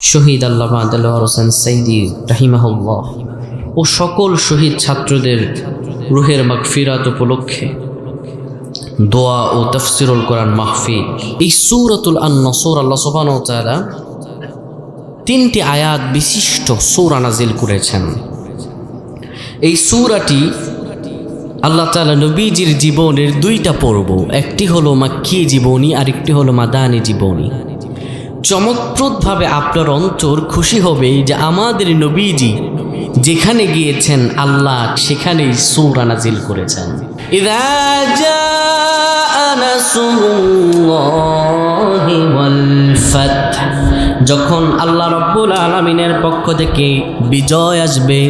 শহীদ আল্লাহ আদাল্লাহ হোসেন সাইদি রাহিমাহুল্লাহ ও সকল শহীদ ছাত্রদের রুহের মাগফিরাত উপলক্ষে দোয়া ও তফসিরুল কোরআন মাহফিল। এই সৌরতুল আন্নসৌর, আল্লাহ সোবান তিনটি আয়াত বিশিষ্ট সৌরা নাজিল করেছেন। এই সৌরাটি আল্লাহ তালা নবীজির জীবনের দুইটা পর্ব, একটি হলো মাক্কি জীবনী, আরেকটি হলো মাদানী জীবনী। চমকপ্রদভাবে আপনার অন্তর খুশি হবে যে আমাদের নবীজি যেখানে গিয়েছেন, আল্লাহ সেখানেই সৌরা নাজিল করেছেন। যখন আল্লাহ রব্বুল আলমিনের পক্ষ থেকে বিজয় আসবে,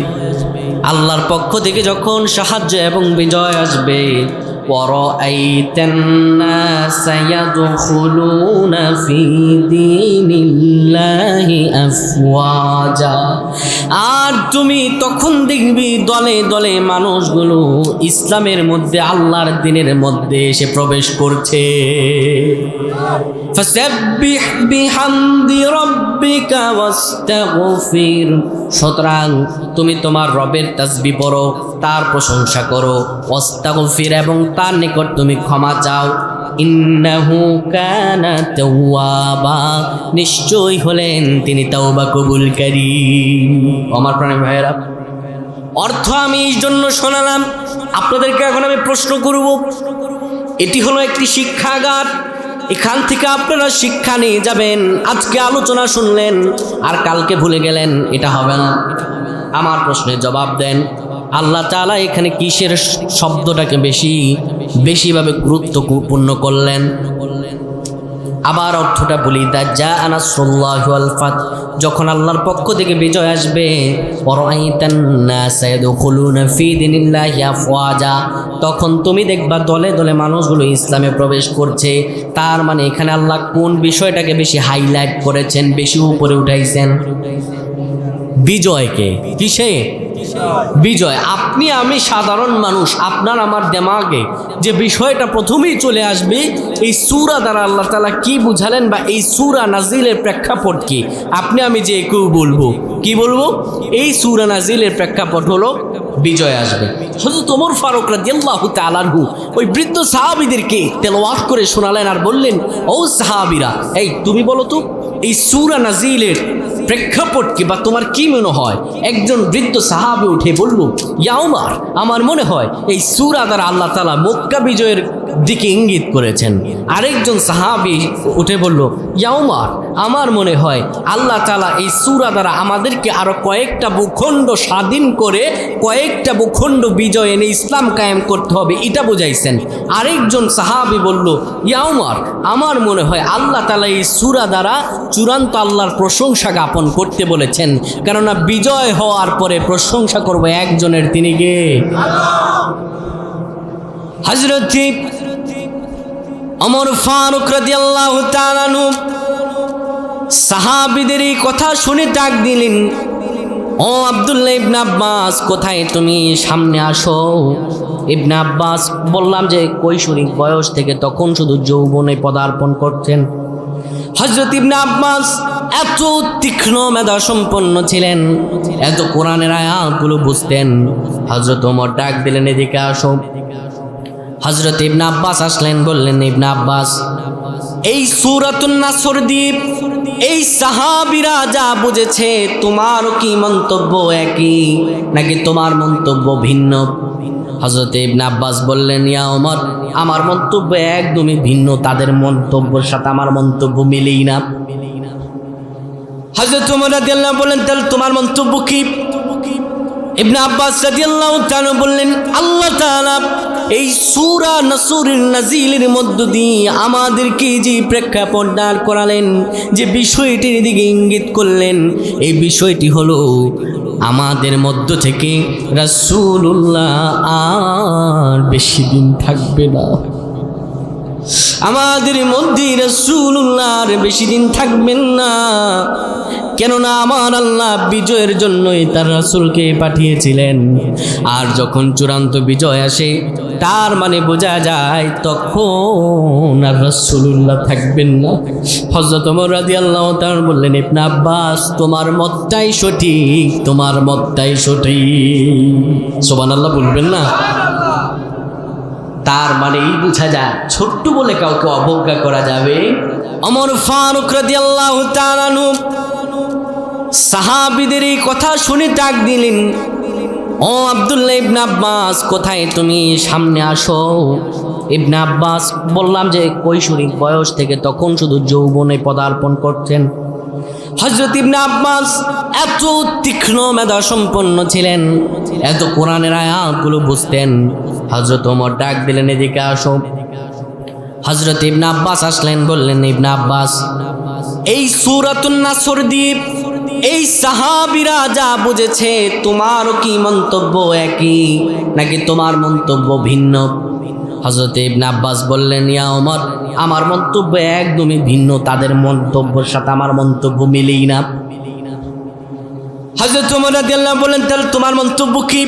আল্লাহর পক্ষ থেকে যখন সাহায্য এবং বিজয় আসবে ورأيت الناس يدخلون في دين الله أفواجا আর তুমি তখন দেখবি দলে দলে মানুষগুলো ইসলামের মধ্যে আল্লাহর দিনের মধ্যে এসে প্রবেশ করছে فسبح بحمد ربك واستغفر সুতরাং তুমি তোমার রবের তাসবি পড়ো তার প্রশংসা করো, ওয়াস্তাগফির, এবং তার নিকট তুমি ক্ষমা চাও। কানা নিশ্চয়ই হলেন তিনি তাওবা কবুলকারী। আমার প্রাণী ভাইয়েরা, অর্থ আমি এই জন্য শোনালাম, আপনাদেরকে এখন আমি প্রশ্ন করব। এটি হলো একটি শিক্ষাগার, এখান থেকে আপনারা শিক্ষা নিয়ে যাবেন। আজকে আলোচনা শুনলেন, আর কালকে ভুলে গেলেন, এটা হবে না। আমার প্রশ্নের জবাব দেন আল্লাহ তাআলা এখানে কিসের শব্দটাকে বেশি, বেশিভাবে গুরুত্বপূর্ণ করলেন? আবার অর্থটা বলি দা যা আনাসুল্লাহ ফাত যখন আল্লাহর পক্ষ থেকে বিজয় আসবে তখন তুমি দেখবা দলে দলে মানুষগুলো ইসলামে প্রবেশ করছে। তার মানে এখানে আল্লাহ কোন বিষয়টাকে বেশি হাইলাইট করেছেন, বেশি উপরে উঠাইছেন? বিজয়কে। কিসে? বিজয়। আপনি আমি সাধারণ মানুষ, আপনার আমার দেমাগে যে বিষয়টা প্রথমেই চলে আসবে, এই সুরা দ্বারা আল্লাহ তালা কি বুঝালেন বা এই সুরা নাজিলের প্রেক্ষাপট কি? আপনি আমি যে কেউ বলব। কি বলব? এই সুরা নাজিলের প্রেক্ষাপট হলো বিজয় আসবে। হয়তো তোমর ফারুক রাদিয়াল্লাহু তাআলাহু ওই বৃদ্ধ সাহাবীদেরকে তেলাওয়াত করে শোনালেন আর বললেন, ও সাহাবীরা, এই তুমি বলো তো, এই সুরা নাজিলের প্রেক্ষাপট কি বা তোমার কি মনে হয়? একজন বৃদ্ধ সাহাবে উঠে বলল ইয়াউমার আমার মনে হয় এই সুরা দ্বারা আল্লাহ তালা মক্কা বিজয়ের দিকে ইঙ্গিত করেছেন। আরেকজন সাহাবি উঠে বলল ইয়াউমার আমার মনে হয় আল্লাহ তালা এই সুরা দ্বারা আমাদেরকে আরও কয়েকটা ভূখণ্ড স্বাধীন করে কয়েকটা ভূখণ্ড বিজয় এনে ইসলাম কায়েম করতে হবে, এটা বুঝাইছেন। আরেকজন সাহাবি বলল ইয়াউমার আমার মনে হয় আল্লাহ তালা এই সুরা দ্বারা চূড়ান্ত আল্লাহর প্রশংসা জ্ঞাপন করতে বলেছেন। কেননা বিজয় হওয়ার পরে প্রশংসা করব একজনের, তিনি গে হজরত অমর ফারুক রাজি আল্লাহ সাহাবিদের কথা শুনে ডাক দিলেন, ও আবদুল্লাহ ইবনা আব্বাস, কোথায় তুমি? সামনে আসো। ইবনা আব্বাস বললাম যে কৈশোরিক বয়স থেকে তখন শুধু যৌবনে পদার্পণ করছেন হজরত ইবনে আব্বাস এত তীক্ষ্ণ মেধা সম্পন্ন ছিলেন, এত কোরআনের আয়াতগুলো বুঝতেন। হজরত ওমর ডাক দিলেন, এদিকে আসো। হজরত ইবনে আব্বাস আসলেন, বললেন, ইবনে আব্বাস, এই সুরাতুন নাসর দ্বীপ, এই সাহাবিরা যা বুঝেছে, তোমারও কি মন্তব্য একই? নাকি তোমার মন্তব্য ভিন্ন? হজরত ইবনে আব্বাস বললেন, ইয়া ওমর আমার মন্তব্য একদমই ভিন্ন। তাদের মন্তব্যের সাথে আমার মন্তব্য মিলেই না। হজরত উমর রাদিয়াল্লাহু বললেন, তাহলে তোমার মন্তব্য কি? ইবনে আব্বাস রাদিয়াল্লাহু তাআলা বললেন, আল্লাহ তাআলা এই সূরা নাসুরের নাজিলের মধ্য দিয়ে আমাদেরকে যে প্রেক্ষাপট দাঁড় করালেন, যে বিষয়টির দিকে ইঙ্গিত করলেন, এই বিষয়টি হলো আমাদের মধ্য থেকে রাসুল্লাহ আর বেশি দিন থাকবে না। আমাদের মধ্যে রাসুল্লাহ আর বেশি দিন থাকবেন না। কেননা আমার আল্লাহ বিজয়ের জন্যই তার রাসূলকে পাঠিয়েছিলেন। আর যখন চূড়ান্ত বিজয় আসে তার মানে বোঝা যায় তখন আর রসুল্লাহ থাকবেন না। হজরত ওমর রাদিয়াল্লাহু তাআলা বললেন, ইবনে আব্বাস, তোমার মতটাই সঠিক, তোমার মতটাই সঠিক। সুবহানাল্লাহ, বলবেন না? তার মানে এই বোঝা যায়, ছোট্ট বলে কাউকে অবজ্ঞা করা যাবে। অমর ফারুক তাআলা আনহু সাহাবিদের এই কথা শুনে ডাক দিলেন। ও আব্দুল্লাহ ইবনে আব্বাস, কোথায় তুমি? সামনে আসো। ইবনে আব্বাস, বললাম যে কৈশোরিক বয়স থেকে তখন শুধু যৌবনে পদার্পণ করছেন হজরত ইবনে আব্বাস এত তীক্ষ্ণ মেধা সম্পন্ন ছিলেন, এত কোরআনের আয়াতগুলো বুঝতেন। হজরত ওমর ডাক দিলেন, এদিকে আসো। হজরত ইবনে আব্বাস আসলেন, বললেন, ইবনে আব্বাস, এই সুরাতুন নাসর দ্বীপ এই সাহাবিরা যা বুঝেছে, তোমারও কি মন্তব্য একই? নাকি তোমার মন্তব্য ভিন্ন? হজরত ইবনে আব্বাস বললেন, ইয়া ওমর আমার মন্তব্য একদমই ভিন্ন, তাদের মন্তব্যের সাথে আমার মন্তব্য মিলেই না। হজরত ওমর রাদিয়াল্লাহু বললেন, তাহলে তোমার মন্তব্য কি?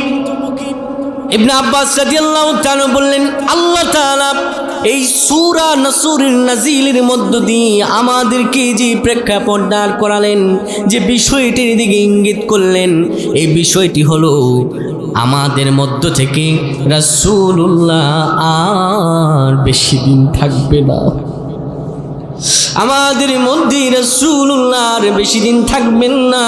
ইবনে আব্বাস রাদিয়াল্লাহু তাআলা বললেন, আল্লাহ তাআলা এই সুরা নসুরের নাজিলের মধ্য দিয়ে আমাদেরকে যে প্রেক্ষাপট দাঁড় করালেন, যে বিষয়টির দিকে ইঙ্গিত করলেন, এই বিষয়টি হলো আমাদের মধ্য থেকে রাসুল্লাহ আর বেশি দিন থাকবে না। আমাদের মধ্যে রসুল্লাহর বেশি দিন থাকবেন না।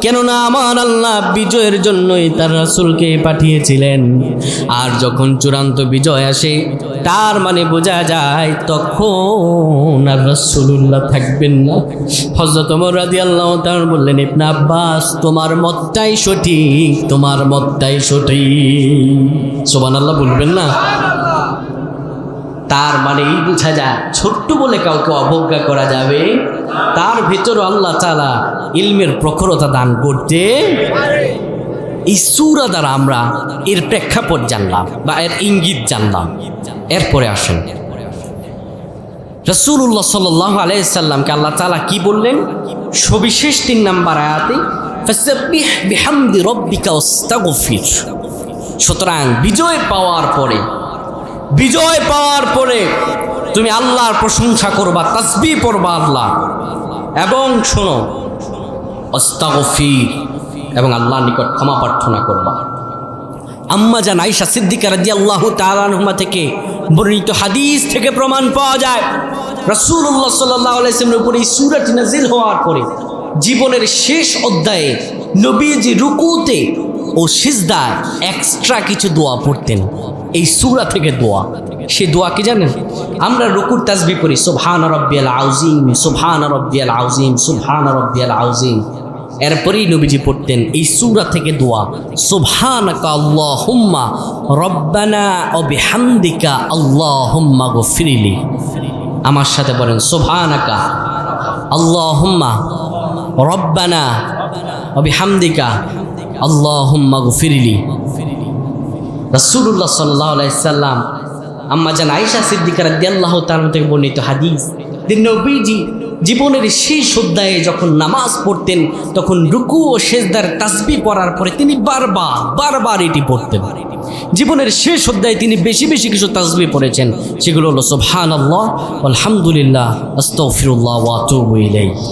কেননা আমার আল্লাহ বিজয়ের জন্যই তার রাসূলকে পাঠিয়েছিলেন। আর যখন চূড়ান্ত বিজয় আসে, তার মানে বোঝা যায় তখন আর রসুল্লাহ থাকবেন না। হজরত ওমর আল্লাহ তার বললেন, ইবনে আব্বাস, তোমার মতটাই সঠিক, তোমার মতটাই সঠিক। সুবহানাল্লাহ, বলবেন না? তার মানে এই বোঝা যায়, ছোট্ট বলে কাউকে অবজ্ঞা করা যাবে। তার ভেতরে আল্লাহ তালা ইলমের প্রখরতা দান করতে এই সুরা দ্বারা আমরা এর প্রেক্ষাপট জানলাম বা এর ইঙ্গিত জানলাম। এরপরে আসেন। রসুল্লাহ সাল্লাহ আলাইসাল্লামকে আল্লাহ তালা কি বললেন? সবিশেষ তিন নাম্বার আয়াতে সুতরাং বিজয় পাওয়ার পরে বিজয় পাওয়ার পরে তুমি আল্লাহর প্রশংসা করবা তাসবি পড়বা আল্লাহ। এবং শোনো অস্তাগফির এবং আল্লাহর নিকট ক্ষমা প্রার্থনা করবা। আম্মা জান আইসা সিদ্দিকা রাজি আল্লাহ তালানহুমা থেকে বর্ণিত হাদিস থেকে প্রমাণ পাওয়া যায় রসুল্লাহ সাল্লাহ আলাইসলামের উপরে এই সুরাটি নাজিল হওয়ার পরে জীবনের শেষ অধ্যায়ে নবীজি রুকুতে ও সিজদায় এক্সট্রা কিছু দোয়া পড়তেন। এই সুরা থেকে দোয়া। সে দোয়া কি জানেন? আমরা রুকুর তাজবি করি সুবহান রব্বিয়াল আউজিম সুবহান রব্বিয়াল আউজিম সুবহান রব্বিয়াল আউজিম এরপরেই নবীজি পড়তেন এই সুরা থেকে দোয়া, সুবহানাকা আল্লাহুম্মা রব্বানা ও বিহামদিকা গো ফিরিলি আমার সাথে বলেন সোভানাকা আল্লাহ হুম্মা রব্বানা ও আল্লাহ আল্লাহুম্মা গফিরিলি। রাসূলুল্লাহ আলাইহি সাল্লাম, আম্মা জান আয়েশা সিদ্দিকার রাদিয়াল্লাহু তার থেকে বর্ণিত হাদিস নবীজি জীবনের শেষ অধ্যায়ে যখন নামাজ পড়তেন, তখন রুকু ও সেজদার তাসবি পড়ার পরে তিনি বারবার বারবার এটি পড়তেন। জীবনের শেষ অধ্যায়ে তিনি বেশি বেশি কিছু তাসবি পড়েছেন, সেগুলো হলো সুবহানাল্লাহ, আলহামদুলিল্লাহ, আস্তাগফিরুল্লাহ ওয়া আতুবু ইলাইহি।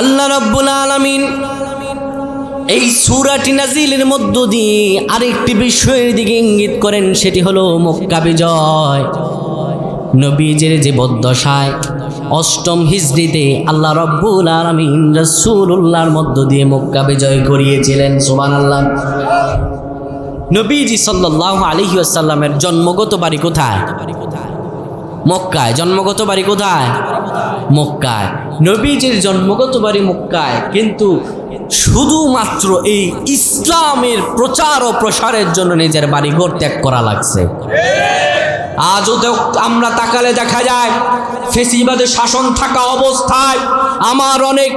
আল্লাহ রাব্বুল আলামিন এই সুরাটি নাজিলের মধ্য দিয়ে আরেকটি বিষয়ের দিকে ইঙ্গিত করেন, সেটি হলো মক্কা বিজয়। নবীজের যে বদ্দশায় অষ্টম হিজড়িতে আল্লাহ রব্বুল আলমিন রসুল্লাহর মধ্য দিয়ে মক্কা বিজয় করিয়েছিলেন সুবান আল্লাহ নবীজি সাল্লাহ আলহি আসাল্লামের জন্মগত বাড়ি কোথায়? মক্কায়। জন্মগত বাড়ি কোথায়? মক্কায়। নবীজির জন্মগত বাড়ি মক্কায়। কিন্তু শুধুমাত্র এই ইসলামের প্রচার ও প্রসারের জন্য নিজের বাড়িঘর ত্যাগ করা লাগছে। আজও আমরা তাকালে দেখা যায় ফেসিবাদের শাসন থাকা অবস্থায় আমার অনেক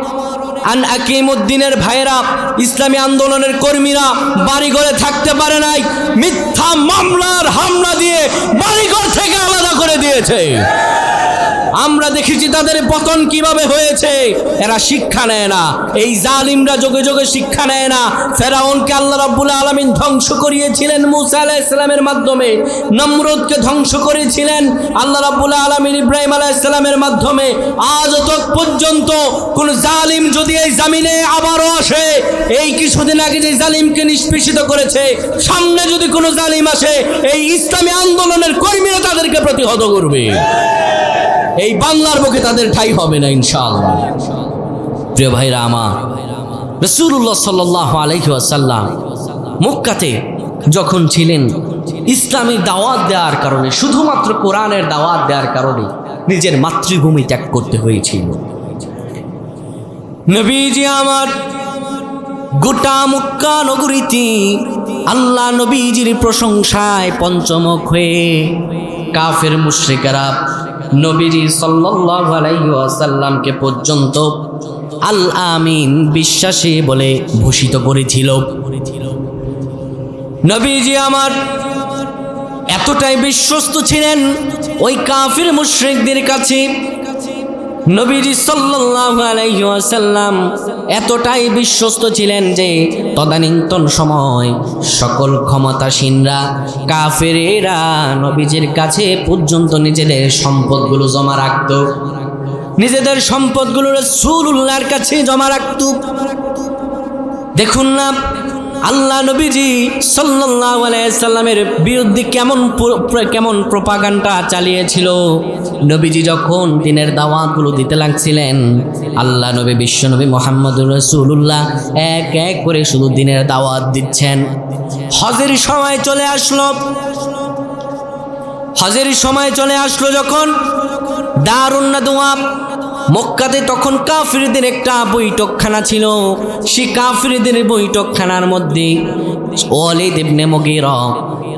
আন আকিমুদ্দিনের ভাইয়েরা, ইসলামী আন্দোলনের কর্মীরা বাড়িঘরে থাকতে পারে নাই, মিথ্যা মামলার হামলা দিয়ে বাড়িঘর থেকে আলাদা করে দিয়েছে। আমরা দেখেছি তাদের পতন কীভাবে হয়েছে। এরা শিক্ষা নেয় না। এই জালিমরা যোগে যোগে শিক্ষা নেয় না। ফেরাউনকে আল্লাহ রাব্বুল আলামিন ধ্বংস করিয়েছিলেন মুসা আলাইহিস সালামের মাধ্যমে। নমরুদকে ধ্বংস করেছিলেন আল্লাহ রাব্বুল আলামিন ইব্রাহিম আলাইহিস সালামের মাধ্যমে। আজ তক পর্যন্ত কোন জালিম যদি এই জামিনে আবারও আসে, এই কিছুদিন আগে যে জালিমকে নিষ্পেষিত করেছে, সামনে যদি কোনো জালিম আসে, এই ইসলামী আন্দোলনের কর্মীরা তাদেরকে প্রতিহত করবে। এই বাংলার মুখে তাদের ঠাই হবে না, ইনশাআল্লাহ। প্রিয় ভাইরা আমার রসুল্লাহ সাল্লাহ মক্কাতে যখন ছিলেন, ইসলামী দাওয়াত দেওয়ার কারণে, শুধুমাত্র কোরআনের দাওয়াত দেওয়ার কারণে নিজের মাতৃভূমি ত্যাগ করতে হয়েছিল। নবীজি আমার, গোটা মক্কা নগরীতে আল্লাহ নবীজির প্রশংসায় পঞ্চমুখ হয়ে কাফের মুশ্রিকেরা নবীজি সাল্লাল্লাহু আলাইহি ওয়াসাল্লামকে পর্যন্ত আল আমিন বিশ্বাসী বলে ভূষিত করেছিল। নবীজি আমার এতটাই বিশ্বস্ত ছিলেন ওই কাফির মুশ্রিকদের কাছে নবীজি সাল্লাল্লাহু আলাইহি ওয়াসাল্লাম এতটাই বিশ্বস্ত ছিলেন যে তদানীন্তন সময় সকল ক্ষমতাসীনরা, কাফেরেরা নবীজির কাছে পর্যন্ত নিজেদের সম্পদগুলো জমা রাখত। নিজেদের সম্পদগুলো রাসূলুল্লাহর কাছে জমা রাখত। দেখুন না আল্লাহ নবীজি আলাইহি সাল্লামের বিরুদ্ধে কেমন কেমন প্রপাগান্ডা চালিয়েছিল? নবীজি যখন দিনের দাওয়াতগুলো দিতে লাগছিলেন, আল্লাহ নবী বিশ্বনবী মোহাম্মদুর রসুল্লাহ এক এক করে শুধু দিনের দাওয়াত দিচ্ছেন। হজের সময় চলে আসলো। হজের সময় চলে আসলো যখন দারুণ দোয়া মক্কাতে তখন কাফিরদের একটা বৈঠকখানা ছিল। সে কাফিরদের বৈঠকখানার মধ্যে ওয়ালিদ ইবনে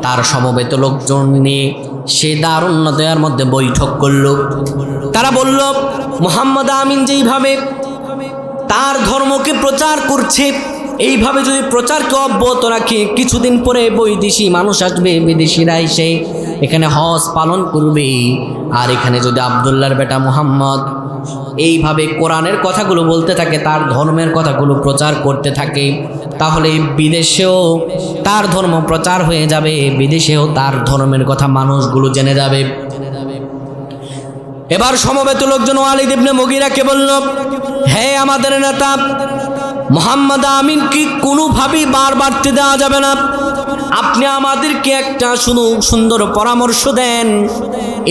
তার সমবেত লোকজন নিয়ে সে দারুণ্য দেওয়ার মধ্যে বৈঠক করল। তারা বলল, মোহাম্মদ আমিন যেইভাবে তার ধর্মকে প্রচার করছে, এইভাবে যদি প্রচারকে অব্যাহত রাখে, কিছুদিন পরে বৈদেশি মানুষ আসবে, বিদেশিরা এসে এখানে হজ পালন করবে। আর এখানে যদি আবদুল্লাহর বেটা মুহাম্মদ এইভাবে কোরআনের কথাগুলো বলতে থাকে, তার ধর্মের কথাগুলো প্রচার করতে থাকে, তাহলে বিদেশেও তার ধর্ম প্রচার হয়ে যাবে, বিদেশেও তার ধর্মের কথা মানুষগুলো জেনে যাবে। এবার সমবেত লোকজন ওয়ালিদ ইবনে মগিরাকে বলল, হে আমাদের নেতা, মোহাম্মদ আমিন কি কোনোভাবেই বার বাড়তে দেওয়া যাবে না? আপনি আমাদেরকে একটা শুধু সুন্দর পরামর্শ দেন।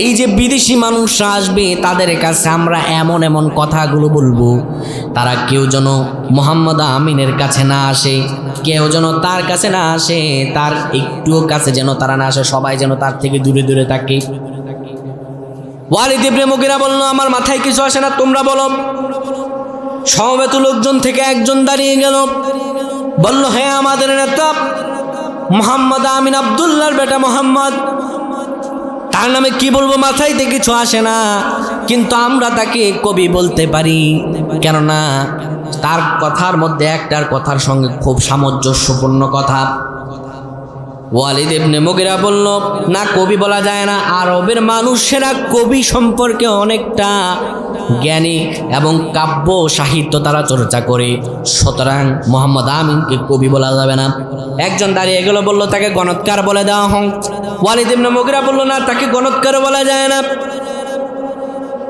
এই যে বিদেশি মানুষরা আসবে, তাদের কাছে আমরা এমন এমন কথাগুলো বলব। তারা কেউ যেন মোহাম্মদ আমিনের কাছে না আসে, কেউ যেন তার কাছে না আসে, তার একটুও কাছে যেন তারা না আসে, সবাই যেন তার থেকে দূরে দূরে থাকে। ওয়ালিদ ইবনে মুগিরা বলল, আমার মাথায় কিছু আসে না, তোমরা বলো। সমবেত লোকজন থেকে একজন দাঁড়িয়ে গেল। বলল হ্যাঁ আমাদের নেতা, মোহাম্মদ আমিন আবদুল্লাহর বেটা মোহাম্মদ। তার নামে কি বলব মাথাইতে কিছু আসে না। কিন্তু আমরা তাকে কবি বলতে পারি। কেননা, তার কথার মধ্যে একটার কথার সঙ্গে খুব সামঞ্জস্যপূর্ণ কথা। ওয়ালিদ ইবনে মুগিরা বলল, না, কবি বলা যায় না। আরবের মানুষেরা কবি সম্পর্কে অনেকটা জ্ঞানী এবং কাব্য সাহিত্য তারা চর্চা করে। সুতরাং মোহাম্মদ আমিনকে কবি বলা যাবে না। একজন দাঁড়িয়ে গেল, বলল, তাকে গণৎকার বলে দেওয়া হোক। ওয়ালিদ ইবনে মুগিরা বলল, না, তাকে গণৎকার বলা যায় না।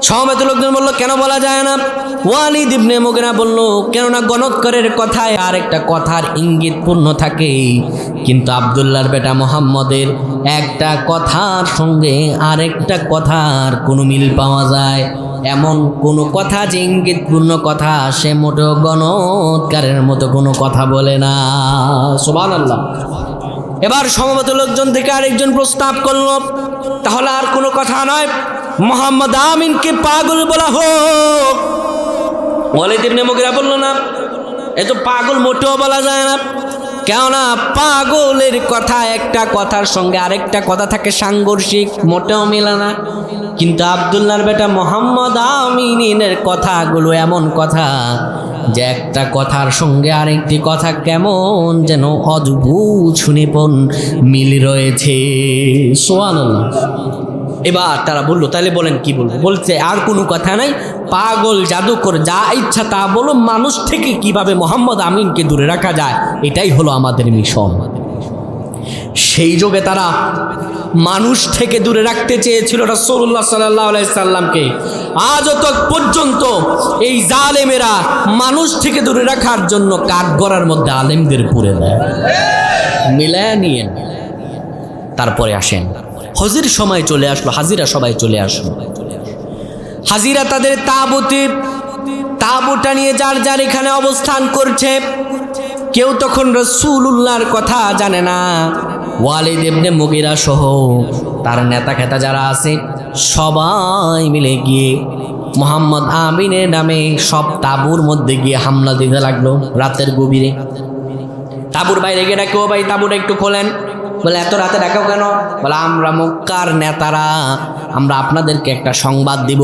সমবেত লোকজন বলল, কেন বলা যায় না? ওয়ালিদ ইবনে মুগরা বলল, কেননা গণৎকরের কথায় আরেকটা কথার ইঙ্গিত পূর্ণ থাকে। কিন্তু আবদুল্লাহর বেটা মোহাম্মদের একটা কথার সঙ্গে আরেকটা কথার কোনো মিল পাওয়া যায়। এমন কোনো কথা যে ইঙ্গিতপূর্ণ কথা, সে মোটেও গণৎকারের মতো কোনো কথা বলে না। সোবান আল্লাহ এবার সমবেত লোকজন থেকে আরেকজন প্রস্তাব করল, তাহলে আর কোনো কথা নয়। মোহাম্মদ আমিনকে পাগল বলা হোক। ওয়ালিদ ইবনে মুগিরা বলল, না, এ তো পাগল মোটেও বলা যায় না। কেননা পাগলের কথা একটা কথার সঙ্গে আরেকটা কথা থাকে সাংঘর্ষিক, মোটেও মেলে না। কিন্তু আবদুল্লাহর বেটা মোহাম্মদ আমিনের কথাগুলো এমন কথা যে একটা কথার সঙ্গে আরেকটি কথা কেমন যেন অদ্ভুত সুনিপন মিল রয়েছে। সোয়ান এবার তারা বলল তাহলে বলেন কি বলব? বলছে, আর কোনো কথা নাই। পাগল জাদুকর, যা ইচ্ছা তা বলো, মানুষ থেকে কীভাবে মোহাম্মদ আমিনকে দূরে রাখা যায়, এটাই হলো আমাদের মিশন। সেই যোগে তারা মানুষ থেকে দূরে রাখতে চেয়েছিল রসুল্লাহ সাল্লাহ সাল্লামকে। আজও তো পর্যন্ত এই জালেমেরা মানুষ থেকে দূরে রাখার জন্য কাঠগড়ার মধ্যে আলেমদের পুরে দেয়। মিলায় নিয়ে তারপরে আসেন। হজির সময় চলে আসলো, হাজিরা সবাই চলে আসলো। হাজিরা তাদের তাবুতে, তাবুটা নিয়ে যার যার এখানে অবস্থান করছে, কেউ তখন রসুল্লাহর কথা জানে না। ওয়ালিদ ইবনে মুগিরা সহ তার নেতা খেতা যারা আছে, সবাই মিলে গিয়ে মোহাম্মদ আমিনের নামে সব তাবুর মধ্যে গিয়ে হামলা দিতে লাগল রাতের গভীরে। তাবুর বাইরে গিয়ে ডাকে ও ভাই, তাবুটা একটু খোলেন। বলে, এত রাতে ডাকাও কেন? বলে, আমরা মক্কার নেতারা, আমরা আপনাদেরকে একটা সংবাদ দিব।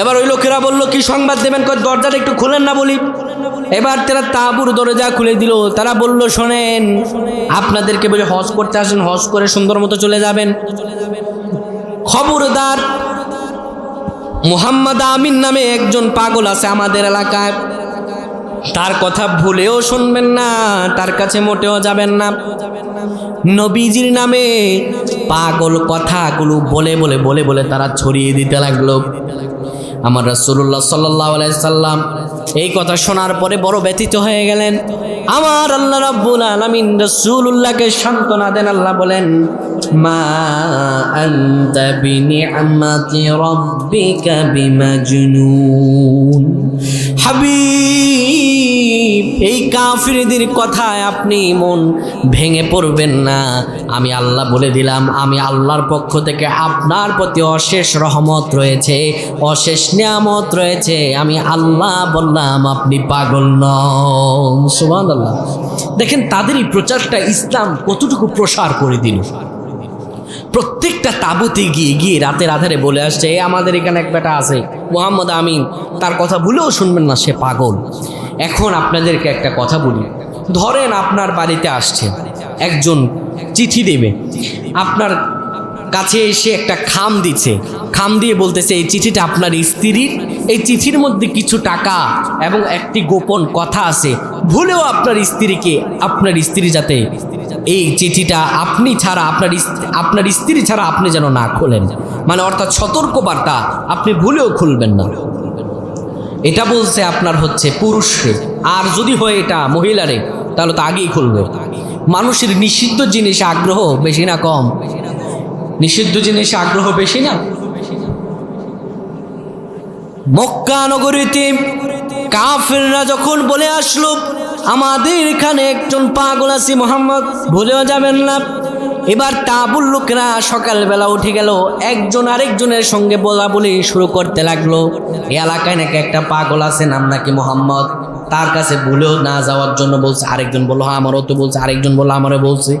এবার ওই লোকেরা বলল, কি সংবাদ দেবেন? কই, দরজাটা একটু খুলেন না বলি। এবার তারা তাবুর দরজা খুলে দিল। তারা বলল, শোনেন, আপনাদেরকে বলে হজ করতে আসেন, হজ করে সুন্দর মতো চলে যাবেন। খবরদার মুহাম্মদ আমিন নামে একজন পাগল আছে আমাদের এলাকায়। তার কথা ভুলেও শুনবেন না, তার কাছে মোটেও যাবেন না। নবীজির নামে পাগল কথাগুলো বলে বলে বলে বলে তারা ছড়িয়ে দিতে লাগল। আমার রসুল্লাহ সাল্লাহ সাল্লাম এই কথা শোনার পরে বড় ব্যথিত হয়ে গেলেন। আমার আল্লাহ রাব্বুল আলামিন রসুল্লাহকে সান্ত্বনা দেন, আল্লাহ বলেন, মা আনতা বিনিআমাতি রাব্বিকা বিমাজনুন। হাবিব এই কাফিরদের কথায় আপনি মন ভেঙে পড়বেন না। আমি আল্লাহ বলে দিলাম, আমি আল্লাহর পক্ষ থেকে আপনার প্রতি অশেষ রহমত রয়েছে, অশেষ নিয়ামত রয়েছে। আমি আল্লাহ বললাম, আপনি পাগল নন। সুবান আল্লাহ দেখেন, তাদের এই প্রচারটা ইসলাম কতটুকু প্রসার করে দিল। প্রত্যেকটা তাবুতে গিয়ে গিয়ে রাতের আধারে বলে আসছে, "এ আমাদের এখানে এক বেটা আছে, মোহাম্মদ আমিন। তার কথা ভুলেও শুনবেন না, সে পাগল। এখন আপনাদেরকে একটা কথা বলি। ধরেন আপনার বাড়িতে আসছে একজন চিঠি দেবে। আপনার কাছে এসে একটা খাম দিচ্ছে। খাম দিয়ে বলতেছে, এই চিঠিটা আপনার স্ত্রীর। এই চিঠির মধ্যে কিছু টাকা এবং একটি গোপন কথা আছে। ভুলেও আপনার স্ত্রীকে, আপনার স্ত্রী যাতে এই চিঠিটা আপনি ছাড়া, আপনার আপনার স্ত্রী ছাড়া আপনি যেন না খোলেন। মানে অর্থাৎ সতর্কবার্তা আপনি ভুলেও খুলবেন না। এটা বলছে আপনার হচ্ছে পুরুষকে আর যদি হয় এটা মহিলারে, তাহলে তো আগেই খুলবে। মানুষের নিষিদ্ধ জিনিসে আগ্রহ বেশি না, কম? নিষিদ্ধ জিনিসে আগ্রহ বেশি না? মক্কা নগরীতে কাফেররা যখন বলে আসলো, আমাদের এখানে একজন পাগল আছে মোহাম্মদ, ভুলেও যাবেন না। এবার তাবুল লোকেরা সকালবেলা উঠে গেল। একজন আরেকজনের সঙ্গে বলা বলি শুরু করতে লাগল। এই এলাকায় নাকি একটা পাগল আছে, নাম নাকি মোহাম্মদ। তার কাছে ভুলেও না যাওয়ার জন্য বলছে, আরেকজন বলল হ্যাঁ আমারও তো বলছে, আরেকজন বলল, আমারও বলছে।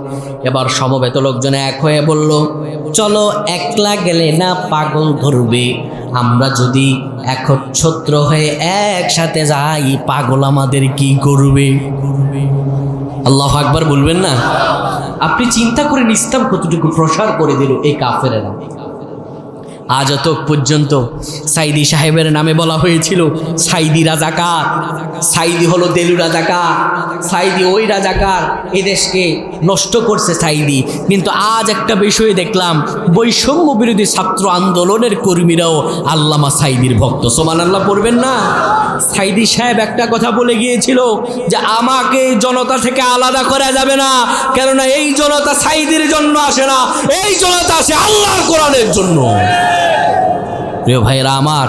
এবার সমবেত লোকজন এক হয়ে বলল, চলো, একলা গেলে না পাগল ধরবে? আমরা যদি একচ্ছত্র হয়ে একসাথে যাই, পাগল আমাদের কি করবে? আল্লাহ আকবার বলবেন না? আপনি চিন্তা করেন ইসলাম কতটুকু প্রসার করে দিল এই কাফেরেরা। আজ অত পর্যন্ত সাইদি সাহেবের নামে বলা হয়েছিল, সাইদি রাজাকার, সাইদি হলো দেলু রাজাকার, সাইদি ওই রাজাকার এই দেশকে নষ্ট করছে সাইদি। কিন্তু আজ একটা বিষয় দেখলাম, বৈষম্য বিরোধী ছাত্র আন্দোলনের কর্মীরাও আল্লামা সাইদির ভক্ত। সোমান আল্লাহ পড়বেন না? সাইদি সাহেব একটা কথা বলে গিয়েছিল যে, আমাকে জনতা থেকে আলাদা করা যাবে না, কেননা এই জনতা সাইদির জন্য আসে না, এই জনতা আসে আল্লাহর কোরআনের জন্য। প্রিয় ভাইয়েরা আমার,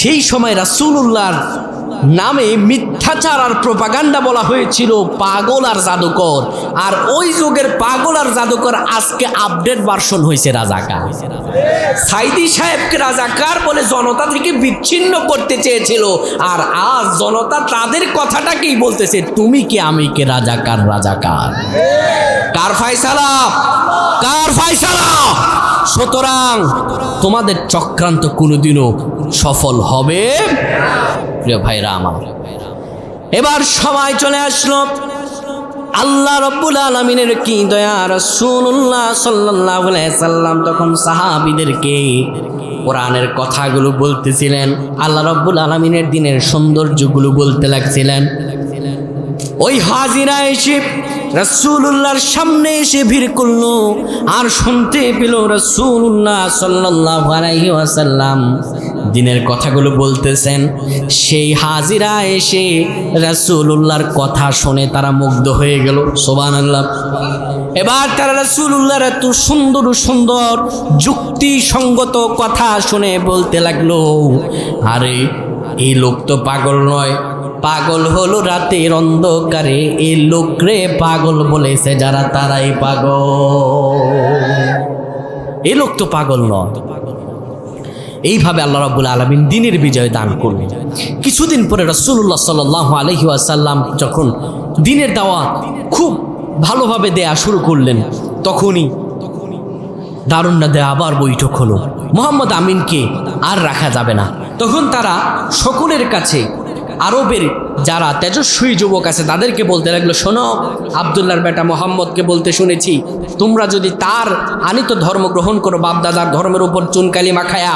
সেই সময় রাসূলুল্লাহর নামে মিথ্যাচার আর প্রপাগান্ডা বলা হয়েছিল, পাগল আর জাদুকর। আর ওই যুগের পাগল আর জাদুকর আজকে আপডেট ভার্সন হয়েছে রাজাকার। সাইদি সাহেবকে রাজাকার বলে জনতা থেকে বিচ্ছিন্ন করতে চেয়েছিল। আর আজ জনতা তাদের কথাটাকেই বলতেছে, তুমি কি আমি কে রাজাকার রাজাকার? কার ফায়সালা? কার ফায়সালা? সুতরাং তোমাদের চক্রান্ত কোনোদিনও সফল হবে প্রিয় ভাইরা আমার, এবার সবাই চলে আসলো। আল্লাহ রব্বুল আলমিনের কি দয়া? রসুল্লাহ সাল্লাহ সাল্লাম তখন সাহাবিদেরকে কোরআনের কথাগুলো বলতেছিলেন, আল্লাহ রব্বুল আলমিনের দিনের সৌন্দর্যগুলো বলতে লাগছিলেন। ওই হাজিরা এসে রসুল্লাহর সামনে এসে ভিড় করল আর শুনতে পেল রসুল্লাহ ওয়াসাল্লাম। দিনের কথাগুলো বলতেছেন। সেই হাজিরা এসে রসুল্লাহর কথা শুনে তারা মুগ্ধ হয়ে গেল। সোবান আল্লাহ এবার তারা রসুল্লাহর এত সুন্দর সুন্দর যুক্তিসঙ্গত কথা শুনে বলতে লাগল, আরে, এই লোক তো পাগল নয়। পাগল হলো রাতের অন্ধকারে এই লোকরে পাগল বলেছে যারা তারাই পাগল। এ লোক তো পাগল নয়। এইভাবে আল্লাহ রাবুল আলমিন দিনের বিজয় দান করলেন। কিছুদিন পরে রসুল্লাহ সাল আলহি আসাল্লাম যখন দিনের দাওয়াত খুব ভালোভাবে দেয়া শুরু করলেন, তখনই দারুণা দেয়া আবার বৈঠক হলো। মোহাম্মদ আমিনকে আর রাখা যাবে না। তখন তারা সকলের কাছে আরবের যারা তেজস্বী যুবক আছে, তাদেরকে বলতে লাগল, শোনো আবদুল্লার বেটা মোহাম্মদকে বলতে শুনেছি, তোমরা যদি তার আনিত ধর্ম গ্রহণ করো, বাপদাদার ধর্মের উপর চুনকালি মাখায়া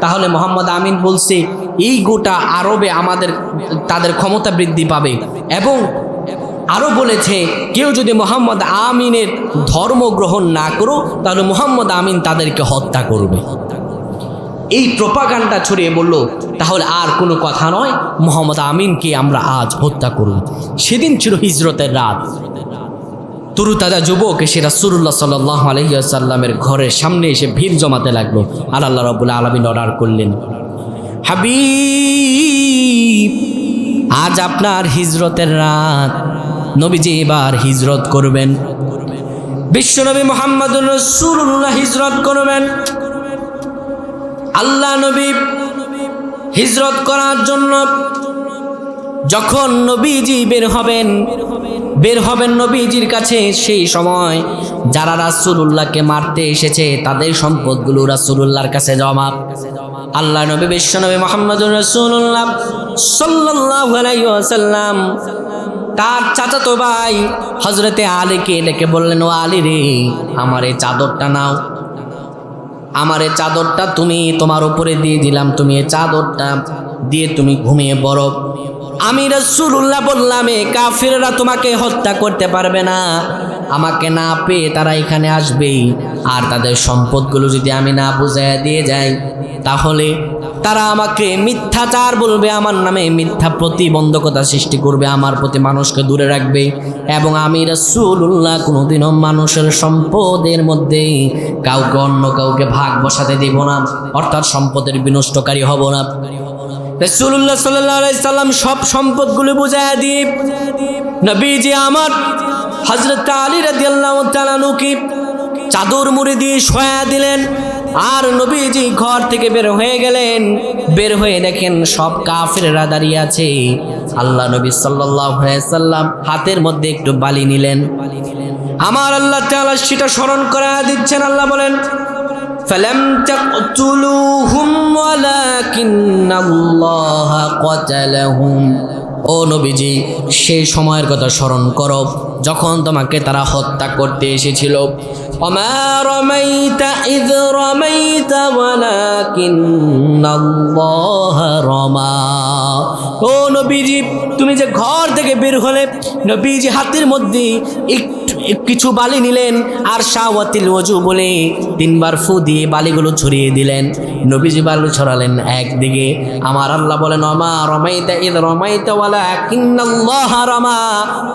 তাহলে মোহাম্মদ আমিন বলছে, এই গোটা আরবে আমাদের, তাদের ক্ষমতা বৃদ্ধি পাবে। এবং আরও বলেছে, কেউ যদি মোহাম্মদ আমিনের ধর্ম গ্রহণ না করো, তাহলে মোহাম্মদ আমিন তাদেরকে হত্যা করবে। এই প্রপাগান্ডা ছড়িয়ে বলল, তাহলে আর কোনো কথা নয়, মোহাম্মদ আমিনকে আমরা আজ হত্যা করব। সেদিন ছিল হিজরতের রাত। তরু তাজা যুবক এসে রাসুল্লাহ সাল্লাহ আলহিসাল্লামের ঘরের সামনে এসে ভিড় জমাতে লাগল। আর আল্লাহ রবুল্লা আলমিন অর্ডার করলেন, হাবিব, আজ আপনার হিজরতের রাত। নবীজি এবার হিজরত করবেন। বিশ্বনবী মোহাম্মদ রসুল্লাহ হিজরত করবেন। আল্লাহ নবী হিজরত করার জন্য যখন নবীজি বের হবেন বের হবেন নবীজির কাছে সেই সময় যারা রাসুলুল্লাহকে মারতে এসেছে তাদের সম্পদগুলো রাসুলুল্লাহর কাছে জমা। আল্লাহ নবী বিশ্বনবী মোহাম্মদ রসুল্লাহ সাল্লাম তার চাচাতো ভাই হজরতে আলীকে ডেকে বললেন, ও আলী রে, আমার এই চাদরটা নাও। আমার এই চাদরটা তুমি তোমার উপরে দিয়ে দিলাম, তুমি এই চাদরটা দিয়ে তুমি ঘুমিয়ে পড়ো। আমি রসুল্লাহ বললাম, এ কাফিররা তোমাকে হত্যা করতে পারবে না। আমাকে না পেয়ে তারা এখানে আসবেই। আর তাদের সম্পদগুলো যদি আমি না বুঝাই দিয়ে যাই, তাহলে তারা আমাকে মিথ্যাচার বলবে, আমার নামে মিথ্যা প্রতিবন্ধকতা সৃষ্টি করবে, আমার প্রতি মানুষকে দূরে রাখবে। এবং আমি রসুল্লাহ কোনোদিনও মানুষের সম্পদের মধ্যে কাউকে অন্য কাউকে ভাগ বসাতে দিব না, অর্থাৎ সম্পদের বিনষ্টকারী হব না। রসুল্লাহ সাল্লাম সব সম্পদগুলো বুঝায় দিয়ে, নবীজি আমার হজরত আলী রাজি আল্লাহ তালানুকে চাদর মুড়ি দিয়ে সয়া দিলেন আর নবীজি ঘর থেকে বের হয়ে গেলেন বের হয়ে দেখেন সব কাফেররা দাঁড়িয়ে আছে আল্লাহ নবী সাল্লাহ সাল্লাম হাতের মধ্যে একটু বালি নিলেন আমার আল্লাহ তাআলা সেটা স্মরণ করা দিচ্ছেন আল্লাহ বলেন فلم تقتلوهم ولكن الله قتلهم ও নবীজি সেই সময়ের কথা স্মরণ করো যখন তোমাকে তারা হত্যা করতে এসেছিল। وما رميت إذ رميت ولكن الله رمى ও নবীজি তুমি যে ঘর থেকে বের হলে নবীজি হাতের মধ্যে একটু কিছু বালি নিলেন আর শাওয়াতিল ওজু বলে তিনবার ফু দিয়ে বালিগুলো ছড়িয়ে দিলেন নবীজি বালু ছড়ালেন একদিকে আমার আল্লাহ বলেন অমা রমাইতা ঈদ রমাইতা ওয়ালা কিন্নাল্লাহ রমা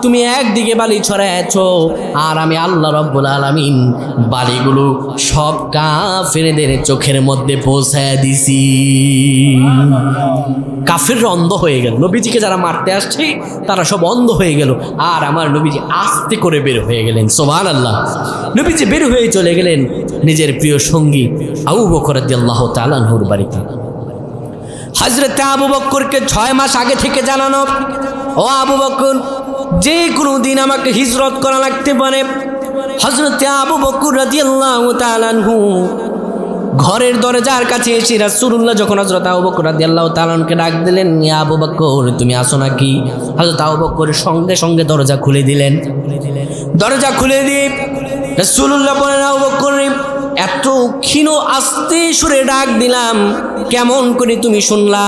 তুমি একদিকে বালি ছড়াইছো আর আমি আল্লাহ রব্বুল আলামিন বালিগুলো সব কাফেরদের চোখের মধ্যে পৌঁছায় দিছি। কাফের অন্ধ হয়ে গেল। নবীজিকে যারা মারতে আসছে, তারা সব অন্ধ হয়ে গেল। আর আমার নবীজি আস্তে করে বের হয়ে গেলেন। সোমান আল্লাহ নবীজি বের হয়ে চলে গেলেন নিজের প্রিয় সঙ্গী আবু বকর আল্লাহ তালানহুর বাড়িতে। হজরত আবু বক্করকে ছয় মাস আগে থেকে জানানো, ও আবু বকর, যে কোনো দিন আমাকে হিজরত করা লাগতে পারে হজরত আবু বকর রাজি তালানহু ঘরের দরজার কাছে এসে রাসূলুল্লাহ যখন হযরত আবু বকর রাদিয়াল্লাহু তাআলাকে ডাক দিলেন ইয়া আবু বকর, তুমি আসো নাকি? হযরত আবু বকর সঙ্গে সঙ্গে দরজা খুলে দিলেন। দরজা খুলে দিয়ে রাসূলুল্লাহ বলেন, আবু বকর, এত ক্ষীণ আস্তে সুরে ডাক দিলাম, কেমন করে তুমি শুনলা?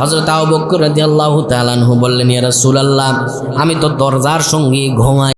হযরত আবু বকর রাদিয়াল্লাহু তাআলা আনহু বললেন, ইয়া রাসূলুল্লাহ, আমি তো দরজার সঙ্গে ঘুমাই